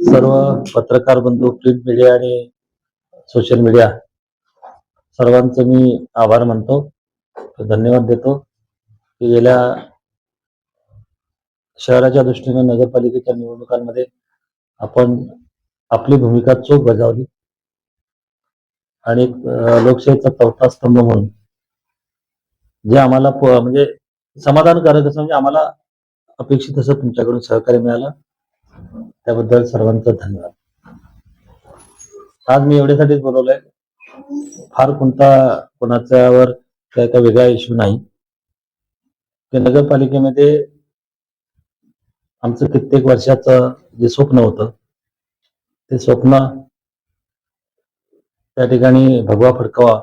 सर्व पत्रकार बंधू प्रिंट मीडिया आणि सोशल मीडिया सर्वांचं मी आभार मानतो. धन्यवाद देतो. की गेल्या शहराच्या दृष्टीने नगरपालिकेच्या निवडणुकांमध्ये आपण आपली भूमिका चोख बजावली. आणि लोकशाहीचा चौथा स्तंभ म्हणून जे आम्हाला म्हणजे समाधानकारक असं म्हणजे आम्हाला अपेक्षित असं तुमच्याकडून सहकार्य मिळालं. त्याबद्दल सर्वांचं धन्यवाद. आज मी एवढ्यासाठीच बोलवलंय फार कोणता कोणाच्यावर काही का वेगळा इश्यू नाही. की नगरपालिकेमध्ये आमचं कित्येक वर्षाचं जे स्वप्न होतं ते स्वप्न त्या ठिकाणी भगवा फडकावा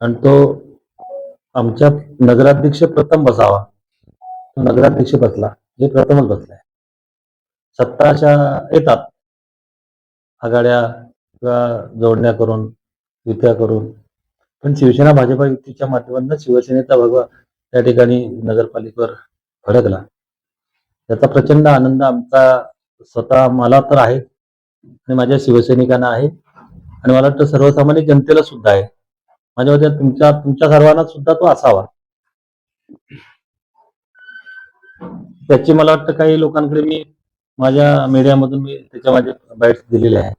आणि तो आमच्या नगराध्यक्ष प्रथम बसावा तो नगराध्यक्ष बसला हे प्रथमच बसलाय. सत्ता अशा येतात. आघाड्या किंवा जोडण्या करून युत्या करून. पण शिवसेना भाजपा युतीच्या माध्यमातून शिवसेनेचा भगवा त्या ठिकाणी नगरपालिकेवर फडकला त्याचा प्रचंड आनंद आमचा स्वतः मला तर आहे. आणि माझ्या शिवसैनिकांना आहे. आणि मला वाटतं सर्वसामान्य जनतेला सुद्धा आहे. माझ्या मते तुमच्या तुमच्या सर्वांना सुद्धा तो असावा. त्याची मला वाटतं काही लोकांकडे मी माझ्या मीडियामधून मी त्याच्या माझे बाईट्स दिलेले आहे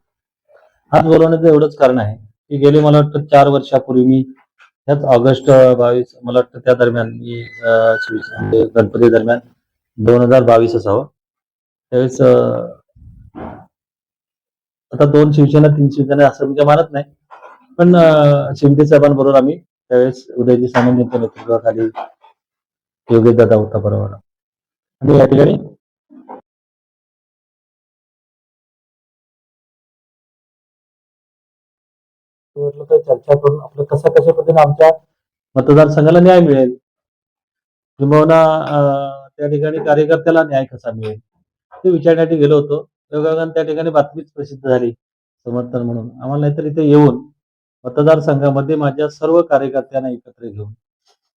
हात बोलवण्याचं एवढंच कारण आहे की गेले मला वाटतं चार वर्षापूर्वी मी ह्याच ऑगस्ट बावीस मला वाटतं त्या दरम्यान मी गणपती दरम्यान दोन हजार बावीस असावं. त्यावेळेस आता दोन शिवसेना तीन शिवसेना असं मी मानत नाही. पण शिंदे साहेबांबरोबर आम्ही त्यावेळेस उदयजी सामंत यांच्या नेतृत्वाखाली योगेश दादा होता बरोबर. आणि या ठिकाणी तर चर्चा करून आपलं कशा कशा पद्धतीने आमच्या मतदारसंघाला न्याय मिळेल? किंबहुना त्या ठिकाणी कार्यकर्त्याला न्याय कसा मिळेल? ते विचारण्यासाठी गेलो होतो. योगायोगाने त्या ठिकाणी बातमीच प्रसिद्ध झाली समर्थन म्हणून. आम्हाला नाहीतर इथे येऊन मतदारसंघामध्ये माझ्या सर्व कार्यकर्त्यांना एकत्र घेऊन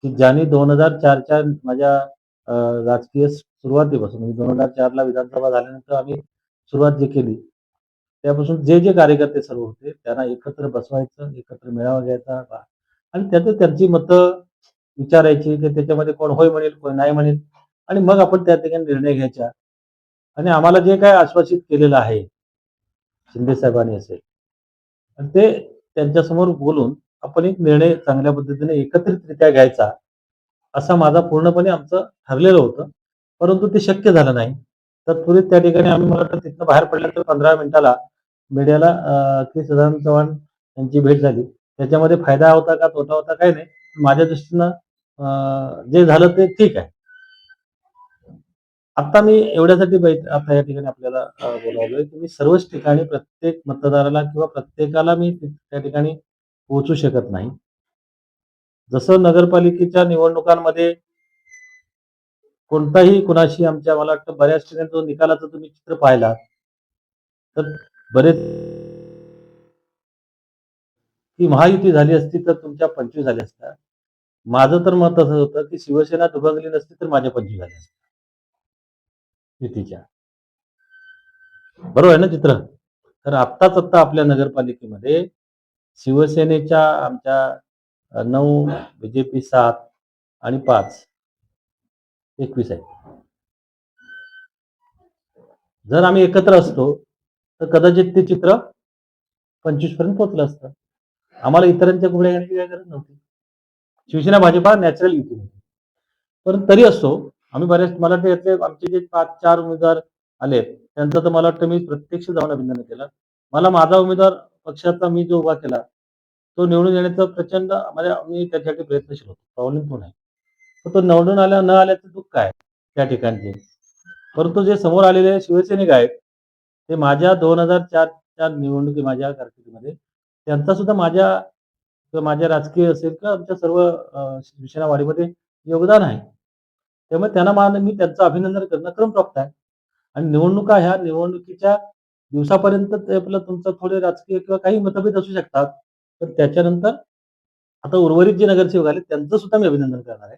की ज्यांनी दोन हजार चारच्या माझ्या राजकीय सुरुवातीपासून म्हणजे दोन हजार चारला विधानसभा झाल्यानंतर आम्ही सुरुवात जी केली त्यापासून जे जे कार्यकर्ते सर्व होते त्यांना एकत्र बसवायचं एकत्र मेळावा घ्यायचा आणि त्यात त्यांची मतं विचारायची की त्याच्यामध्ये कोण होय म्हणेल कोण नाही म्हणेल. आणि मग आपण त्या ठिकाणी निर्णय घ्यायचा. आणि आम्हाला जे काय आश्वासित केलेलं आहे शिंदे साहेबांनी असेल. आणि ते त्यांच्यासमोर बोलून आपण एक निर्णय चांगल्या पद्धतीने एकत्रितरित्या घ्यायचा असा माझा पूर्णपणे आमचं ठरलेलं होतं. परंतु ते शक्य झालं नाही. तत्पूर्वी त्या ठिकाणी आम्ही मला वाटतं तिथनं बाहेर पडल्यानंतर पंधरा मिनिटाला मीडियाला की सदानंद चव्हाण यांची भेट झाली. त्याच्यामध्ये फायदा होता का तोटा होता काही नाही. माझ्या दृष्टीनं जे झालं ते ठीक आहे. आता मी एवढ्यासाठी बैठ आता या ठिकाणी आपल्याला बोलावलोय की मी सर्वच ठिकाणी प्रत्येक मतदाराला किंवा प्रत्येकाला मी त्या ठिकाणी पोहोचू शकत नाही. जसं नगरपालिकेच्या निवडणुकांमध्ये कोणताही कुणाशी आमच्या मला वाटतं बऱ्याच ठिकाणी जो निकालाचा तुम्ही चित्र पाहिला तर बरेच ती महायुती झाली असती तर तुमच्या पंचवीस झाल्या असत्या. माझं तर मत असं होतं की शिवसेना दुभंगली नसती तर माझ्या पंचवीस झाल्या असत्या. युतीच्या. बरोबर आहे ना चित्र? तर आत्ताच आत्ता आपल्या नगरपालिकेमध्ये शिवसेनेच्या आमच्या नऊ बीजेपी सात आणि पाच एकवीस आहे जर आम्ही एकत्र असतो तर कदाचित ते चित्र पंचवीसपर्यंत पोहोचलं असतं. आम्हाला इतरांच्या घोड्या घेण्याची काही गरज नव्हती. शिवसेना भाजपा नॅचरल युती होती. पण तरी असो आम्ही बऱ्याच मला वाटतं यातले आमचे जे पाच चार उमेदवार आले त्यांचं तर मला वाटतं मी प्रत्यक्ष जाऊन अभिनंदन केलं. मला माझा उमेदवार पक्षाचा मी जो उभा केला तो निवडून येण्याचा प्रचंड म्हणजे मी त्याच्यासाठी प्रयत्नशील होतो. प्रॉब्लेम तो नाही. पण तो निवडून आल्या न आल्याचं दुःख आहे त्या ठिकाणचे. परंतु जे समोर आलेले शिवसैनिक आहेत ते माझ्या दोन हजार चारच्या निवडणुकी माझ्या कारकिर्दीमध्ये त्यांचा सुद्धा माझ्या किंवा माझ्या राजकीय असेल किंवा आमच्या सर्व अं, वाढीमध्ये योगदान आहे. त्यामुळे त्यांना मान मी त्यांचं अभिनंदन करणं क्रमप्राप्त आहे. आणि निवडणुका ह्या निवडणुकीच्या दिवसापर्यंत ते आपलं तुमचं थोडे राजकीय किंवा काही मतभेद असू शकतात. पण त्याच्यानंतर आता उर्वरित जे नगरसेवक आले त्यांचं सुद्धा मी अभिनंदन करणार आहे.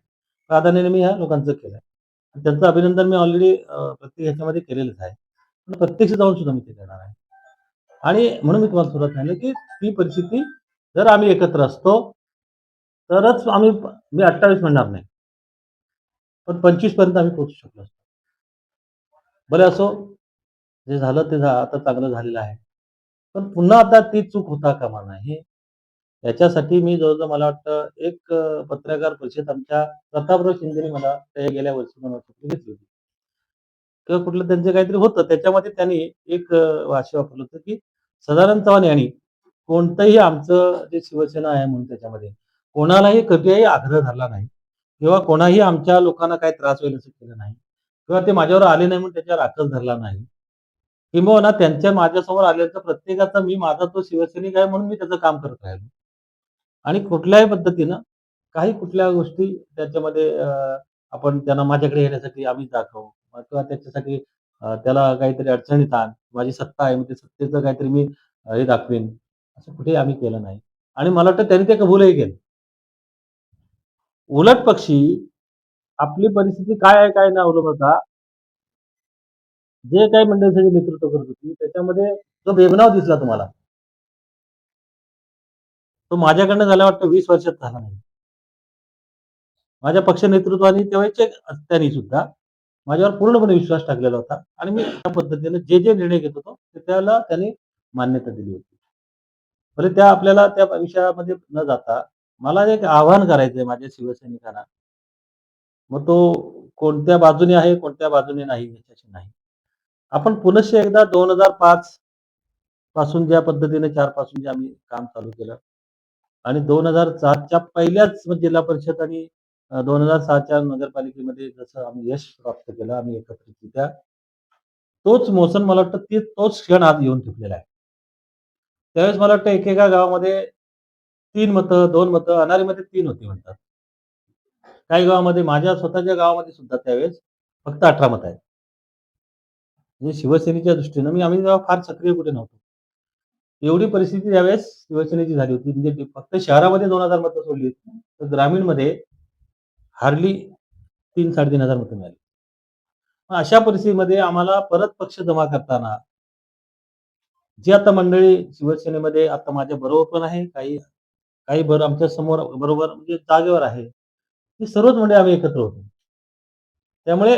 प्राधान्याने मी ह्या लोकांचं केलं आहे त्यांचं अभिनंदन मी ऑलरेडी प्रत्येक ह्याच्यामध्ये केलेलंच आहे. पण प्रत्यक्ष जाऊन सुद्धा मी ते करणार आहे. आणि म्हणून मी तुम्हाला सुरुवात सांगितलं की ती परिस्थिती जर आम्ही एकत्र असतो तरच आम्ही मी अठ्ठावीस म्हणणार नाही. पण पंचवीसपर्यंत आम्ही पोहोचू शकलो असतो. बरे असो जे झालं ते आता चांगलं झालेलं आहे. पण पुन्हा आता ती चूक होता कामा नाही. याच्यासाठी मी जवळजवळ मला वाटतं एक पत्रकार परिषद आमच्या प्रतापराव शिंदेने मला त्या गेल्या वर्षी दोन घेतली होती. किंवा कुठलं त्यांचं काहीतरी होतं त्याच्यामध्ये त्यांनी एक अं, भाष्य वापरलं होतं की सदानंद चव्हाण यांनी कोणतंही आमचं जे शिवसेना आहे म्हणून त्याच्यामध्ये कोणालाही कधीही आग्रह धरला नाही किंवा कोणाही आमच्या लोकांना काही त्रास होईल असं केलं नाही किंवा ते माझ्यावर आले नाही म्हणून त्याच्यावर आकस धरला नाही. किंबहुना त्यांच्या माझ्यासमोर आल्याचं प्रत्येकाचा मी माझा तो शिवसैनिक आहे म्हणून मी त्याचं काम करत राहिलो. आणि कुठल्याही पद्धतीनं काही कुठल्या गोष्टी त्याच्यामध्ये आपण त्यांना माझ्याकडे येण्यासाठी आम्ही दाखवू. किंवा त्याच्यासाठी त्याला काहीतरी अडचणीत आण माझी सत्ता आहे मग ते सत्तेचं काहीतरी मी हे दाखवेन. असं कुठेही आम्ही केलं नाही. आणि मला वाटतं त्यांनी ते कबूलही केलं. उलट पक्षी आपली परिस्थिती काय आहे काय नाही अवलंबता जे काही मंडळी सगळी नेतृत्व करत होती त्याच्यामध्ये जो बेबनाव दिसला तुम्हाला तो माझ्याकडनं झाला वाटतं वीस वर्षात झाला नाही. माझ्या पक्ष नेतृत्वाने तेव्हाचे त्यांनी सुद्धा माझ्यावर पूर्णपणे विश्वास टाकलेला होता आणि मी त्या पद्धतीने जे जे निर्णय घेत होतो ते त्याला त्यांनी मान्यता दिली होती. बरे त्या आपल्याला त्या विषयामध्ये न जाता मला एक आव्हान करायचं माझ्या शिवसैनिकांना. मग तो कोणत्या बाजूने आहे कोणत्या बाजूने नाही याच्याशी नाही. आपण पुनश्च एकदा दोन हजार पाच पासून ज्या पद्धतीने चारपासून जे आम्ही काम चालू केलं आणि दोन हजार सातच्या पहिल्याच म्हणजे जिल्हा परिषद आणि दोन हजार सहाच्या नगरपालिकेमध्ये जसं आम्ही यश प्राप्त केलं आम्ही एकत्रितरित्या तोच मोसन मला वाटतं ते तोच क्षण आज येऊन ठेवलेला आहे. त्यावेळेस मला वाटतं एकेका गावामध्ये तीन मतं दोन मतं अनारीमध्ये तीन होती म्हणतात. काही गावामध्ये माझ्या स्वतःच्या गावामध्ये सुद्धा त्यावेळेस फक्त अठरा मत आहेत. म्हणजे शिवसेनेच्या दृष्टीनं मी आम्ही तेव्हा फार सक्रिय कुठे नव्हतो. एवढी परिस्थिती त्यावेळेस शिवसेनेची झाली होती. म्हणजे फक्त शहरामध्ये दोन हजार मतं सोडली होती. तर ग्रामीणमध्ये हार्डली तीन साडेतीन हजार मतं मिळाली. मग अशा परिस्थितीमध्ये आम्हाला परत पक्ष जमा करताना जी आता मंडळी शिवसेनेमध्ये आता माझ्या बरोबर पण आहे काही काही बरं आमच्यासमोर बरोबर म्हणजे जागेवर आहे ही सर्वच मंडळी आम्ही एकत्र होतो. त्यामुळे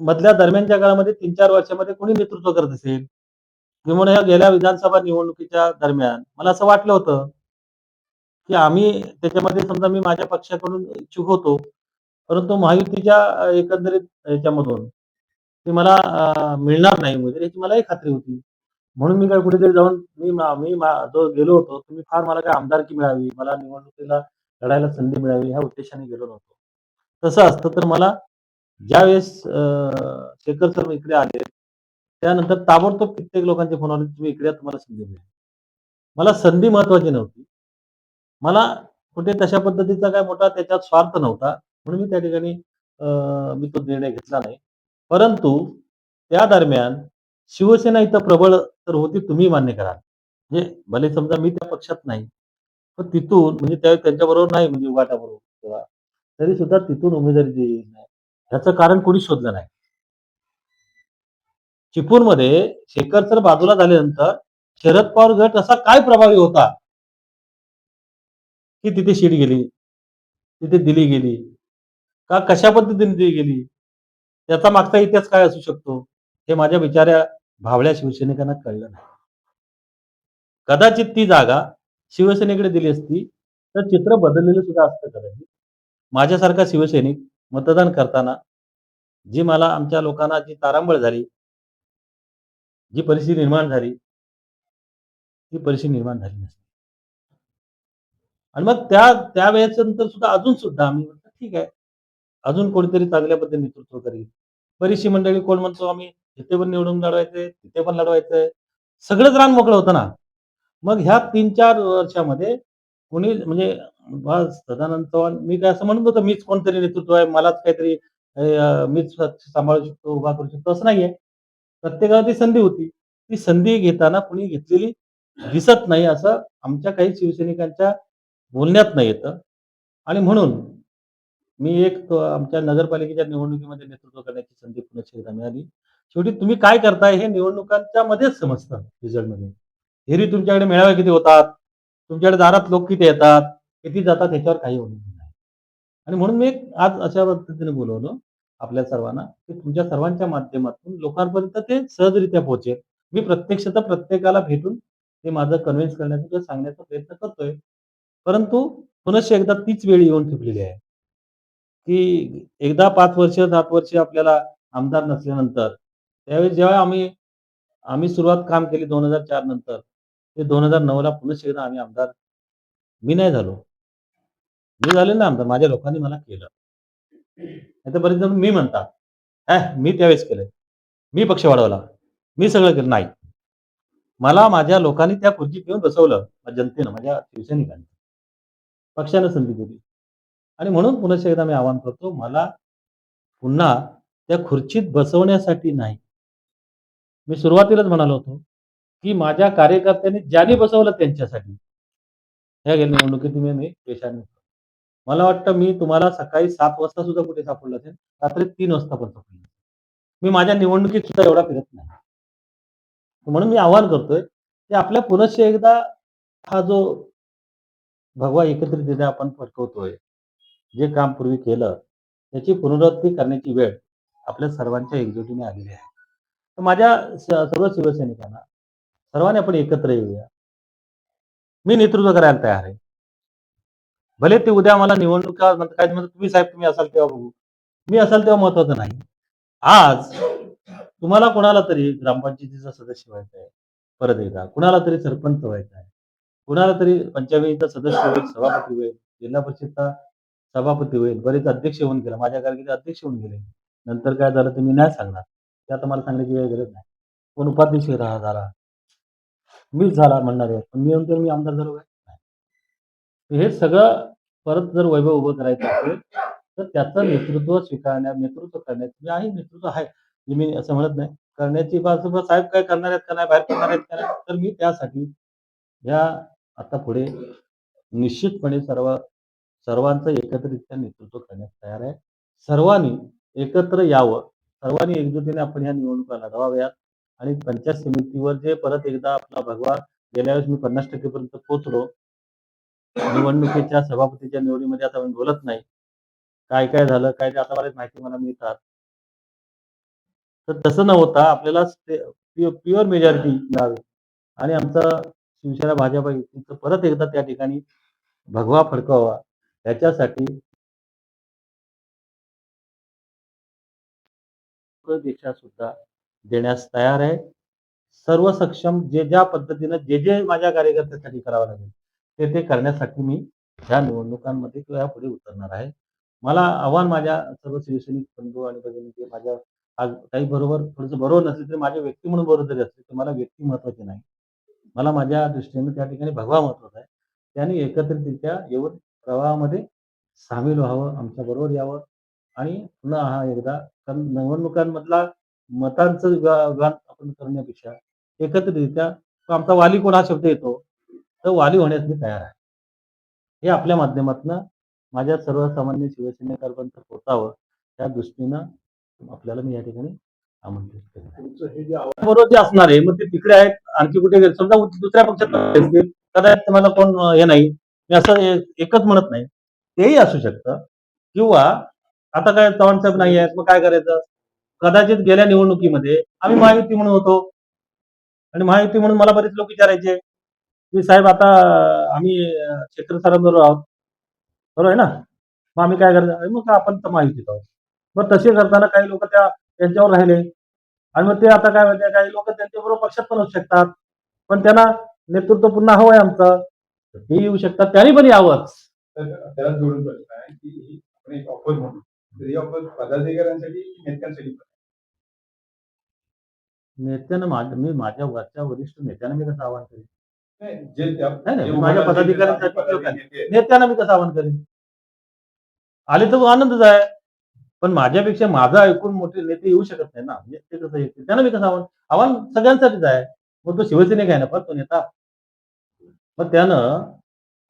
मधल्या दरम्यानच्या काळामध्ये तीन चार वर्षामध्ये कोणी नेतृत्व करत असेल किंवा गेल्या विधानसभा निवडणुकीच्या दरम्यान मला असं वाटलं होतं की आम्ही त्याच्यामध्ये समजा मी माझ्या पक्षाकडून इच्छुक होतो परंतु महायुतीच्या एकंदरीत याच्यामधून ते मला मिळणार नाही वगैरे याची मलाही खात्री होती. म्हणून मी काय कुठेतरी जाऊन मी मी जो गेलो होतो तुम्ही फार मला काय आमदारकी मिळावी मला निवडणुकीला लढायला संधी मिळावी ह्या उद्देशाने गेलो नव्हतो. तसं असतं तर मला ज्यावेळेस शेखर सर इकडे आले त्यानंतर ताबडतोब कित्येक लोकांचे फोन आले तुम्ही इकडे तुम्हाला संधी मिळेल. मला संधी महत्वाची नव्हती. मला कुठे तशा पद्धतीचा काय मोठा त्याच्यात स्वार्थ नव्हता म्हणून मी त्या ठिकाणी मी तो निर्णय घेतला नाही. परंतु त्या दरम्यान शिवसेना इथं प्रबळ तर होती तुम्ही मान्य कराल. म्हणजे भले समजा मी त्या पक्षात नाही पण तिथून म्हणजे त्यावेळी त्यांच्याबरोबर नाही म्हणजे उभाटाबरोबर किंवा तरी सुद्धा तिथून उमेदवारी दिली नाही. ह्याचं कारण कोणी शोधलं नाही. चिपळूणमध्ये शेखर सर बाजूला झाल्यानंतर शरद पवार गट असा काय प्रभावी होता? की तिथे शीट गेली तिथे दिली गेली. का कशा पद्धतीने दिली गेली? त्याचा मागचा इतिहास काय असू शकतो? हे माझ्या बिचाऱ्या भावल्या शिवसैनिकांना कळलं नाही. कदाचित ती जागा शिवसेनेकडे दिली असती तर चित्र बदललेलं सुद्धा असतं कदाचित. माझ्यासारखा शिवसैनिक मतदान करताना जी मला आमच्या लोकांना जी तारांबळ झाली जी परिस्थिती निर्माण झाली ती परिस्थिती निर्माण झाली नसती. आणि मग त्या त्यावेळेस नंतर सुद्धा अजून सुद्धा आम्ही म्हणतो ठीक आहे. अजून कोणीतरी चांगल्या पद्धतीने नेतृत्व करेल. बरीचशी मंडळी कोण म्हणतो आम्ही इथे पण निवडून लढवायचंय तिथे पण लढवायचंय. सगळंच रान मोकळं होतं ना. मग ह्या तीन चार वर्षामध्ये कोणी म्हणजे सदानंद चव्हाण मी काय असं म्हणत होतो मीच कोणतरी नेतृत्व आहे मलाच काहीतरी मीच सांभाळू शकतो उभा करू शकतो असं नाहीये. प्रत्येकाला ती संधी होती. ती संधी घेताना कुणी घेतलेली दिसत नाही असं आमच्या काही शिवसैनिकांच्या बोलण्यात नाही येतं. आणि म्हणून मी एक आमच्या नगरपालिकेच्या निवडणुकीमध्ये नेतृत्व करण्याची संधी पुन्हा एकदा मिळाली. शेवटी तुम्ही काय करताय हे निवडणुकांच्या मध्येच समजतं रिझल्टमध्ये हेरी तुमच्याकडे मेळावे किती होतात? तुमच्याकडे दारात लोक किती येतात? किती जातात ह्याच्यावर काही होणार नाही. आणि म्हणून मी आज अशा पद्धतीने बोलवलं आपल्या सर्वांना की तुमच्या सर्वांच्या माध्यमातून लोकांपर्यंत ते सहजरित्या पोहोचेल. मी प्रत्यक्षतः प्रत्येकाला भेटून ते माझं कन्व्हिन्स करण्याचा किंवा सांगण्याचा प्रयत्न करतोय. परंतु पुनश्च एकदा तीच वेळ येऊन ठेपलेली आहे. की एकदा पाच वर्ष सात वर्ष आपल्याला आमदार नसल्यानंतर त्यावेळी जेव्हा आम्ही आम्ही सुरुवात काम केली दोन हजार चार नंतर ते दोन हजार नऊ ला पुनश्च एकदा आम्ही आमदार मी नाही झालो. मी झाले ना आमदार माझ्या लोकांनी मला केलं. नाही तर बरेच जण मी म्हणतात "अह, मी त्यावेळेस केलंय. मी पक्ष वाढवला. मी सगळं केलं. नाही. मला माझ्या लोकांनी त्या खुर्चीत घेऊन बसवलं जनतेनं माझ्या शिवसैनिकांनी. पक्षानं संधी दिली. आणि म्हणून पुनश्च एकदा मी आवाहन करतो मला पुन्हा त्या खुर्चीत बसवण्यासाठी नाही. मी सुरुवातीलाच म्हणालो होतो की माझ्या कार्यकर्त्यांनी ज्यांनी बसवलं त्यांच्यासाठी. ह्या गेल्या निवडणुकीत मी मी पेशाने मला वाटतं मी तुम्हाला सकाळी सात वाजता सुद्धा कुठे सापडलं असेल रात्री तीन वाजता पण सापडलं मी माझ्या निवडणुकीत सुद्धा एवढा फिरत नाही. म्हणून मी आवाहन करतोय की आपल्या पुनश्च एकदा हा जो भगवा एकत्रितरित्या आपण फटकवतोय. जे काम पूर्वी केलं त्याची पुनरावृत्ती करण्याची वेळ आपल्या सर्वांच्या एकजुटीने आलेली आहे. तर माझ्या सर्व शिवसैनिकांना सर्वांनी आपण एकत्र येऊया. मी नेतृत्व करायला तयार आहे. भले ते उद्या मला निवडणुका काय तुम्ही साहेब तुम्ही असाल तेव्हा बघू. मी असाल तेव्हा महत्वाचं नाही. आज तुम्हाला कोणाला तरी ग्रामपंचायतीचा सदस्य व्हायचा आहे परत एकदा. कुणाला तरी सरपंच व्हायचा आहे. कुणाला तरी पंचायतीचा सदस्य होईल सभापती होईल जिल्हा परिषदचा सभापती होईल बरेच अध्यक्ष होऊन गेला माझ्या कारकिर्दीत अध्यक्ष होऊन गेले. नंतर काय झालं ते मी नाही सांगणार. ते आता मला सांगण्याची वेळ गरज नाही. कोण उपाध्यक्ष राहा झाला. मीच झाला म्हणणार. आहे पण मी म्हणतो मी आमदार झालो काय हे सगळं परत जर वैभव उभं करायचं असेल तर त्याचं नेतृत्व स्वीकारण्या नेतृत्व करण्यात मी म्हणजे आहे नेतृत्व आहे. जे मी असं म्हणत नाही. करण्याची बाजू साहेब काय करणार आहेत का नाही बाहेर करणार आहेत का नाही तर मी त्यासाठी या आता पुढे निश्चितपणे सर्व सर्वांचं एकत्रित्या नेतृत्व करण्यास तयार आहे. सर्वांनी एकत्र यावं. सर्वांनी एकजुटीने आपण ह्या निवडणुका लढवाव्यात. आणि पंचायत समितीवर जे परत एकदा आपला भगवा गेल्या वेळेस मी पन्नास टक्केपर्यंत पोहोचलो. निवडणुकीच्या सभापतीच्या निवडीमध्ये आता मी बोलत नाही. काय काय झालं काय ते आता बरेच माहिती मला मिळतात. तर तसं न होता आपल्याला प्युअर मेजॉरिटी मिळावी. आणि आमचा शिवसेना भाजप युतीचं परत एकदा त्या ठिकाणी भगवा फडकवा याच्यासाठी दीक्षा सुद्धा देण्यास तयार आहे. सर्व सक्षम जे ज्या पद्धतीनं जे जे माझ्या कार्यकर्त्यासाठी करावं लागेल ते ते करण्यासाठी मी ह्या निवडणुकांमध्ये किंवा पुढे उतरणार आहे. मला आव्हान माझ्या सर्व शिवसैनिक बंधू आणि भगिनी जे माझ्या आज काही बरोबर थोडंसं बरोबर नसेल तरी माझ्या व्यक्ती म्हणून बरोबर जरी असले तर मला व्यक्ती महत्वाची नाही. मला माझ्या दृष्टीने त्या ठिकाणी भगवा महत्त्वाचा आहे. त्यांनी एकत्रितरित्या येऊन प्रवाहामध्ये सामील व्हावं आमच्या बरोबर यावं आणि पुन्हा हा एकदा कारण निवडणुकांमधला मतांचं विभाग आपण करण्यापेक्षा एकत्रितरित्या तो आमचा वाली कोण हा शब्द येतो तर वाली होण्यास मी तयार आहे. हे आपल्या माध्यमातून माझ्या सर्वसामान्य शिवसैनिकांपर्यंत पोचावं त्या दृष्टीनं आपल्याला मी या ठिकाणी हे बरोबर जे असणार आहे मग ते तिकडे आहेत आणखी कुठे गेले? समजा दुसऱ्या पक्षात असतील कदाचित मला कोण हे नाही. मी असं एकच म्हणत नाही. तेही असू शकतं. किंवा आता काय चव्हाण साहेब नाही आहेत मग काय करायचं? कदाचित गेल्या निवडणुकीमध्ये आम्ही महायुती म्हणून होतो. आणि महायुती म्हणून मला बरेच लोक विचारायचे की साहेब आता आम्ही शेखर सरांबरोबर आहोत. बरोबर आहे ना? मग आम्ही काय करायचं मग का आपण तर महायुतीत आहोत. मग तसे करताना काही लोक त्या त्यांच्यावर राहिले. आणि मग ते आता काय माहितीये काही लोक त्यांच्याबरोबर पक्षात पण असू शकतात. पण त्यांना नेतृत्व पुन्हा हवंय आमचं. तर ते येऊ शकतात. त्यांनी पण यावंच. त्याला जोडून प्रश्न आहे की आपण एक ऑफर म्हणू तर ऑफर पदाधिकाऱ्यांसाठी नेत्यांसाठी नेत्यानं माझ्या मी माझ्या वरच्या वरिष्ठ नेत्यांना मी कसं आवाहन करेन? नाही, माझ्या पदाधिकाऱ्यांसाठी नेत्यांना मी कसं आवाहन करेन? आले तर आनंदच आहे. पण माझ्यापेक्षा माझा ऐकून मोठे नेते येऊ शकत नाही ना. म्हणजे ते कसं येतील? त्यांना मी कसं आव्हान आव्हान सगळ्यांसाठीच आहे. मग तो शिवसैनिक आहे ना पण तो नेता. मग त्यानं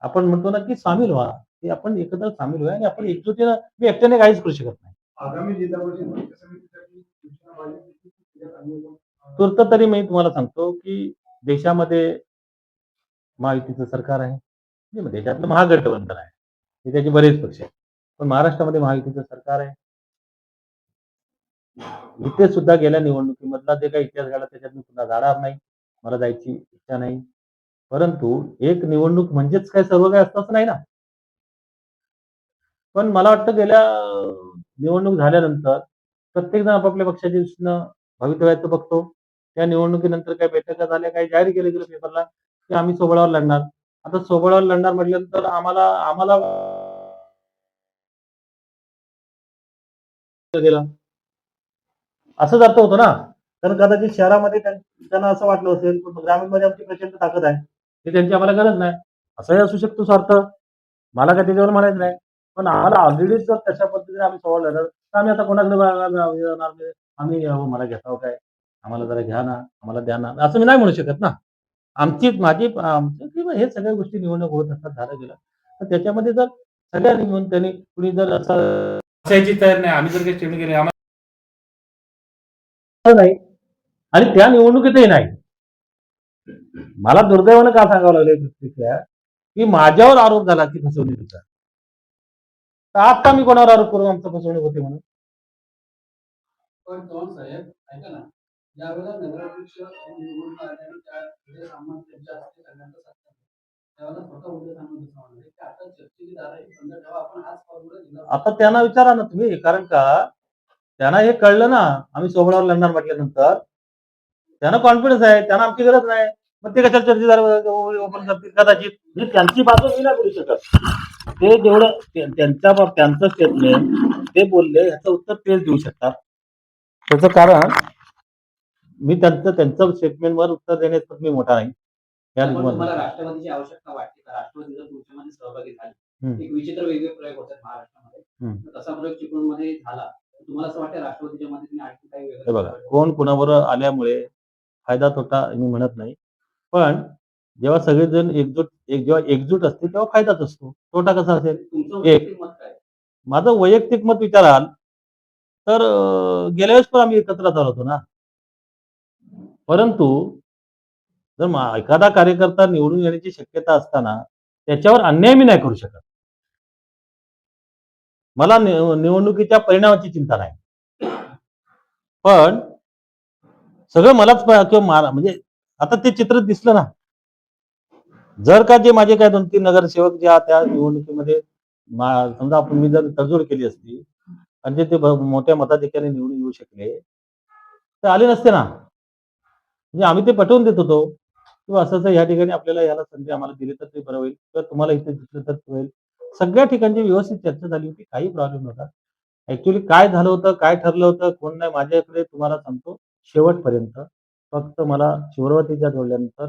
आपण म्हणतो ना की सामील व्हा. की आपण एकत्र सामील व्हा आणि आपण एकजुटीनं मी एकट्याने काहीच करू शकत नाही. तूर्त तरी मी तुम्हाला सांगतो की देशामध्ये महायुतीचं सरकार आहे. म्हणजे देशातलं महागठबंधन आहे. हे त्याचे बरेच पक्ष आहेत. पण महाराष्ट्रामध्ये महायुतीचं सरकार आहे. इथे सुद्धा गेल्या निवडणुकीमधला जे काही इतिहास घडला त्याच्यात मी पुन्हा जाणार नाही. मला जायची इच्छा नाही. परंतु एक निवडणूक म्हणजेच काय सर्व काही असतंच नाही ना. पण मला वाटतं गेल्या निवडणूक झाल्यानंतर प्रत्येक जण आपापल्या पक्षाच्या दृष्टीनं भवितव्याचं बघतो. त्या निवडणुकीनंतर काही बैठका झाल्या काही जाहीर केलं गेलं पेपरला की आम्ही सोबळावर लढणार. आता सोबळावर लढणार म्हटल्यानंतर आम्हाला आम्हाला गेला असंच अर्थ होतो ना. कारण कदाचित शहरामध्ये त्यांना असं वाटलं असेल पण ग्रामीणमध्ये आमची प्रचंड ताकद आहे. ते त्यांची आम्हाला गरज नाही. असंही असू शकतो स्वार्थ. मला काय त्याच्यावर म्हणायचं नाही. पण आम्हाला ऑलरेडी जर तशा पद्धतीने आम्ही सवाल झालं तर आम्ही आता कोणाकडे आम्ही मला घेताव काय? आम्हाला जरा घ्या ना. आम्हाला द्या ना. असं मी नाही म्हणू शकत ना. आमची माझी आमची किंवा हे सगळ्या गोष्टी निवडणूक होत असतात झालं गेलं. तर त्याच्यामध्ये जर सगळ्या निवडून त्यांनी कुणी जर असं तयार नाही. आम्ही जर काही स्टेटमेंट केली आम्हाला नाही. आणि त्या निवडणुकीतही नाही. मला दुर्दैवानं का सांगावं लागलं दुसरीच्या की माझ्यावर आरोप झाला की फसवणुकीचा. तर आता मी कोणावर आरोप करू? आमचं फसवणूक होते म्हणून. पण चव्हाण साहेब ऐका ना. ज्यावेळेला नगराध्यक्ष निवडून आले आणि त्या सामान त्यांच्या हस्ते सगळ्यांचा सत्कार त्यावेळेला स्वतः उद्या सांगून असं म्हणाले की आता चर्चेची दार आहे. समजा जेव्हा आपण हाच फॉर्म्युला दिला आता त्यांना विचारा ना तुम्ही कारण का? त्यांना हे कळलं ना आम्ही सोबळावर लढणार म्हटल्यानंतर त्यांना कॉन्फिडन्स आहे त्यांना आमची गरज नाही. मग ते कशाला चर्चेदार ओपन करतील? कदाचित म्हणजे त्यांची बाजू मी नाही बोलू शकत. ते जेवढं त्यांच्या त्यांचं स्टेटमेंट ते बोलले ह्याचं उत्तर तेच देऊ शकतात. त्याचं कारण मी त्यांचं त्यांचं स्टेटमेंटवर उत्तर देण्यात मी मोठा नाही. राष्ट्रवादीची आवश्यकता वाटते का? राष्ट्रवादी जर तुमच्यामध्ये सहभागी झाली. एक विचित्र वेगळे प्रयोग होतात महाराष्ट्रामध्ये. तर तसा प्रयोग चिपळूणमध्ये झाला. तर तुम्हाला असं वाटतं राष्ट्रवादीच्या मदतीने आणखी काही हे वेगळं बघा कोण कुणाबरोबर आल्यामुळे फायदा तोटा मी म्हणत नाही. पण जेव्हा सगळेजण एकजूट एक जेव्हा एकजूट असते तेव्हा फायदाच असतो. तोटा कसा असेल? तुमचं एक. वैयक्तिक मत काय? माझं वैयक्तिक मत विचाराल तर अं, गेल्या वेळेस पण आम्ही एकत्र झालो होतो ना. परंतु जर मा- एखादा कार्यकर्ता निवडून येण्याची शक्यता असताना त्याच्यावर अन्याय मी नाही करू शकत. मला निवडणुकीच्या परिणामाची चिंता नाही. पण सगळं मलाच किंवा मारा म्हणजे आता ते चित्र दिसलं ना. जर का जे माझे काय दोन तीन नगरसेवक जे त्या निवडणुकीमध्ये समजा आपण मी जर तडजोड केली असती आणि जे ते मोठ्या मताधिकारी निवडून येऊ शकले तर आले नसते ना. म्हणजे आम्ही ते पटवून देत होतो. किंवा असं असं या ठिकाणी आपल्याला याला संधी आम्हाला दिली तर ते बरं होईल. किंवा तुम्हाला इथे दिसलं तर होईल. सगळ्या ठिकाणची व्यवस्थित चर्चा झाली होती. काही प्रॉब्लेम नव्हता. ऍक्च्युली काय झालं होतं काय ठरलं होतं कोण नाही माझ्याकडे तुम्हाला सांगतो. शेवटपर्यंत फक्त मला शिवरवतीच्या जोडल्यानंतर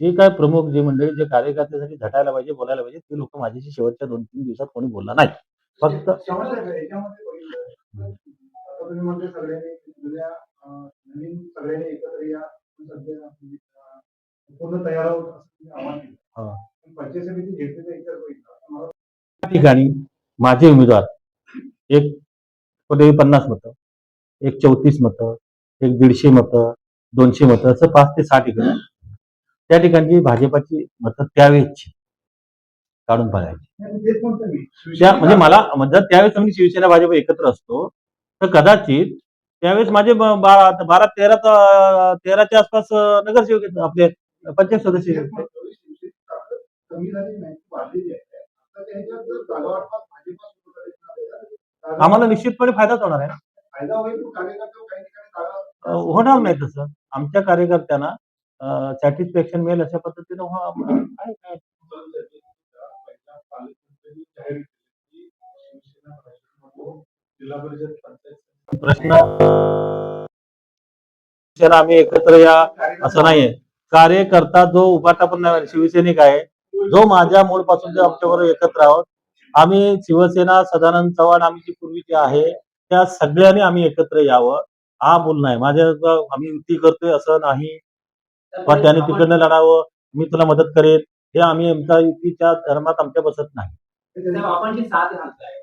जे काय प्रमुख जे मंडळी जे कार्यकर्त्यासाठी झटायला पाहिजे बोलायला पाहिजे ते लोक माझ्याशी शेवटच्या दोन तीन दिवसात कोणी बोलला नाही. फक्त पूर्ण तयार ठिकाणी माझे उमेदवार एक कुठे पन्नास मतं एक चौतीस मतं एक दीडशे मतं दोनशे मतं असं पाच ते सहा ठिकाणी त्या ठिकाणची भाजपाची मतं त्यावेळेस काढून पाहायची त्या म्हणजे मला म्हणजे त्यावेळेस आम्ही शिवसेना भाजप एकत्र असतो तर कदाचित त्यावेळेस माझे बारा तेरा तेराच्या आसपास नगरसेवक आहेत, आपले पंचायत सदस्य आम्हाला निश्चितपणे फायदाच होणार आहे होणार नाही तसं. आमच्या कार्यकर्त्यांना सॅटिस्फॅक्शन मिळेल अशा पद्धतीनं हो, प्रश्न आम्ही एकत्र या असं नाहीये. कार्यकर्ता जो उभाटा पण नाही शिवसैनिक आहे जो माझ्या मूळपासून जो आमच्याबरोबर एकत्र आहोत आम्ही शिवसेना सदानंद चव्हाण आम्ही जी पूर्वीची आहे त्या सगळ्यांनी आम्ही एकत्र यावं हा बोल नाही. माझ्या आम्ही युती करतोय असं नाही. पण त्याने तिकडनं लढावं मी तुला मदत करेन हे आम्ही आमच्या युतीच्या धर्मात आमच्या बसत नाही. आपण जी साथ घालताय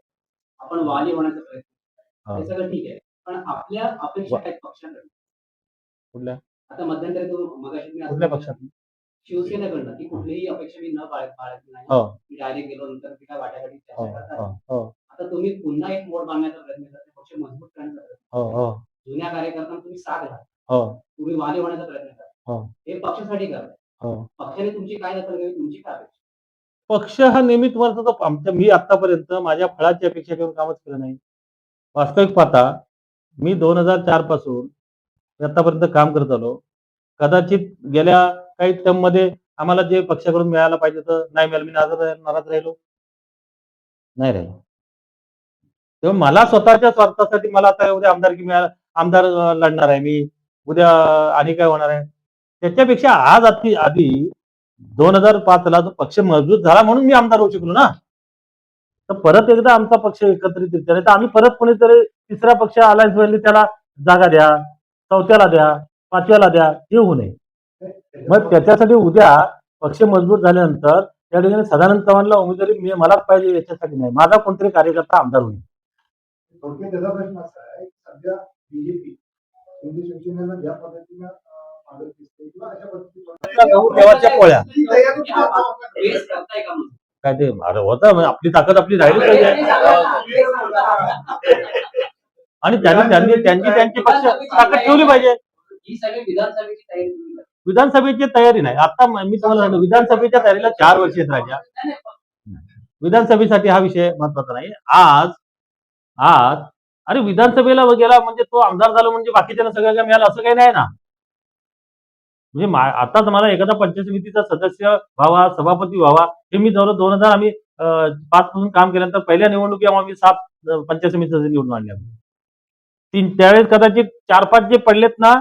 आपण वाली होण्याचा प्रयत्न सगळं ठीक आहे पण आपल्या अपेक्षा आहेत पक्षाकडे कुठल्या? आता मध्यंतरी कुठल्या पक्षात शिवसेनेकडनं की कुठलीही अपेक्षा मी न बाळग बाळगली नाही. हो. मी डायरेक्ट गेलो नंतर ती काय वाटाघाटी हो चर्चा करतात? हो. हो आता तुम्ही पुन्हा एक मोड बांधण्याचा प्रयत्न करता पक्ष मजबूत करण्याचा प्रयत्न हो हो. जुन्या कार्यकर्त्यांना तुम्ही साथ घाल हो. तुम्ही वाले होण्याचा प्रयत्न करा. हो. हे पक्षासाठी करा. हो. पक्षाने तुमची काय दखल घ्यावी? तुमची काय अपेक्षा? पक्ष हा नेहमी तुम्हाला सांगतो आमच्या मी आतापर्यंत माझ्या फळाची अपेक्षा घेऊन कामच केलं नाही. वास्तविक पाहता मी दोन हजार चारपासून आतापर्यंत काम करत आलो. कदाचित गेल्या काही टर्ममध्ये आम्हाला जे पक्षाकडून मिळायला पाहिजे तर नाही मिळालं मी नाराज नाराज राहिलो. नाही राहिलो. तेव्हा मला स्वतःच्या स्वार्थासाठी मला आता उद्या आमदारकी मिळाला आमदार लढणार आहे मी. उद्या आणि काय होणार आहे? त्याच्यापेक्षा आज आधी आधी दोन हजार पाच ला जो पक्ष मजबूत झाला म्हणून मी आमदार होऊ शकलो ना. तर परत एकदा आमचा पक्ष एकत्रित नाही तर आम्ही परत कोणीतरी तिसरा पक्ष अलायन्स व्हायला त्याला जागा द्या चौथ्याला द्या पाचव्याला द्या हे होऊ नये. मग त्याच्यासाठी उद्या पक्ष मजबूत झाल्यानंतर त्या ठिकाणी सदानंद चव्हाणला उमेदवारी मी मलाच पाहिजे याच्यासाठी नाही. माझा कोणतरी कार्यकर्ता आमदार होईल. थोडक्यात त्याचा प्रश्न असा आहे की सध्या बीजेपी शिवसेनेला ज्या पद्धतीनं मागत दिसते किंवा अशा पद्धतीने गहू देवाच्या पोळ्या? काय ते अरे होतं म्हणजे आपली ताकद आपली राहिली पाहिजे. आणि त्यांनी त्यांनी त्यांची त्यांची पक्ष ताकद ठेवली पाहिजे. ही सगळी विधानसभेची तयारी. विधानसभेची तयारी नाही. आता मी तुम्हाला सांगतो विधानसभेच्या तयारीला चार वर्ष आहेत राजा. विधानसभेसाठी हा विषय महत्त्वाचा नाही. आज आज अरे विधानसभेला गेला म्हणजे तो आमदार झाला म्हणजे बाकीच्या सगळं काय मिळालं असं काही नाही ना. म्हणजे आताच आता मला एखादा पंचायत समितीचा सदस्य व्हावा सभापती व्हावा हे मी जवळ दोन हजार आम्ही पाच पासून काम केल्यानंतर पहिल्या निवडणुकी आम्ही सात पंच पंचायत समिती निवडून आणल्या तीन त्यावेळेस कदाचित चार पाच जे पडलेत ना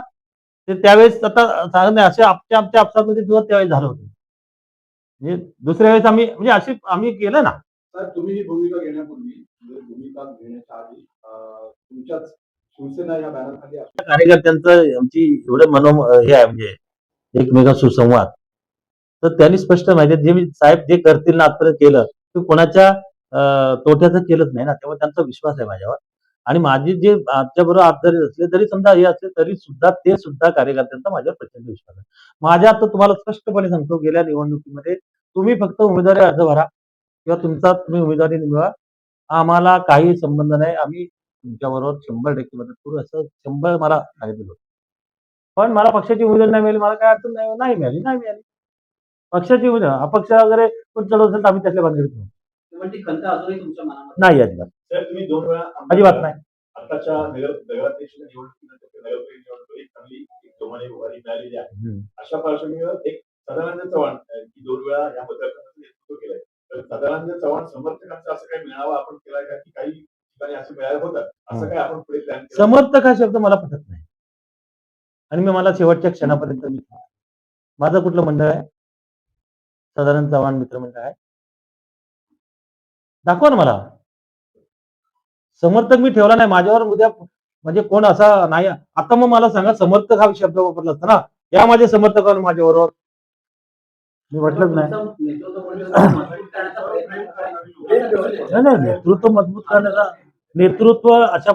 ते त्यावेळेस आता नाही असे आमच्या आमच्या आपसामध्ये सुद्धा त्यावेळेस झालं होतं. म्हणजे दुसऱ्या वेळेस आम्ही म्हणजे असे आम्ही केलं ना. सर तुम्ही ही भूमिका घेण्यापूर्वी म्हणजे भूमिका घेण्याच्या आधी तुमच्याच शिवसेना या बॅनरखाली कार्यकर्त्यांचं आमची एवढं मनो हे आहे म्हणजे एकमेका सुसंवाद. तर त्यांनी स्पष्ट माहिती जे मी साहेब जे करतील ना आजपर्यंत केलं ते कोणाच्या तोट्याचं केलंच नाही ना. तेव्हा त्यांचा विश्वास आहे माझ्यावर. आणि माझे जे आजच्या बरोबर आज जरी असले तरी समजा हे असले तरी सुद्धा ते सुद्धा कार्यकर्त्यांचा माझ्यावर प्रचंड विश्वास आहे. माझ्या आता तुम्हाला स्पष्टपणे सांगतो गेल्या निवडणुकीमध्ये तुम्ही फक्त उमेदवारी अर्ज भरा किंवा तुमचा तुम्ही उमेदवारी निवडा. आम्हाला काही संबंध नाही. आम्ही तुमच्याबरोबर शंभर टक्के मदत करू असं शंभर मला सांगितलं होतं. पण मला पक्षाची उमेदवारी नाही मिळाली. मला काय अडचण नाही नाही मिळाली नाही मिळाली. पक्षाची उमेदवार अपक्ष वगैरे कोण चढवत असेल तर आम्ही त्यातल्या बांधीत नाही. ती खंत अजूनही तुमच्या मनामध्ये? नाही अजिबात. सर तुम्ही दोन वेळा अजिबात नाही. आताच्या नगर नगराध्यक्ष निवडणुकीनंतर ते नगरपरिषद निवडणूक एक चांगली एक जोमाने उभारी मिळालेली आहे. हम्म. अशा पार्श्वभूमीवर एक सदानंद चव्हाण अं, की दोन वेळा या मतदारसंघाचं नेतृत्व केलंय तर सदानंद चव्हाण समर्थकांचं असं काही मेळावा आपण केलाय का की काही ठिकाणी असं मिळालं होतं असं. काय आपण पुढे प्लॅन केलं समर्थक हा शब्द मला पटत नाही. आणि मी मला शेवटच्या क्षणापर्यंत मी माझं कुठलं मंडळ आहे? साधारण चव्हाण मित्र मंडळ आहे. दाखवा ना मला. समर्थक मी ठेवला नाही माझ्यावर उद्या म्हणजे कोण असा नाही. आता मग मला सांगा समर्थक हा शब्द वापरला असता ना? या माझ्या समर्थक माझ्याबरोबर. मी म्हटलंच नाही नेतृत्व मजबूत करण्याचा नेतृत्व अशा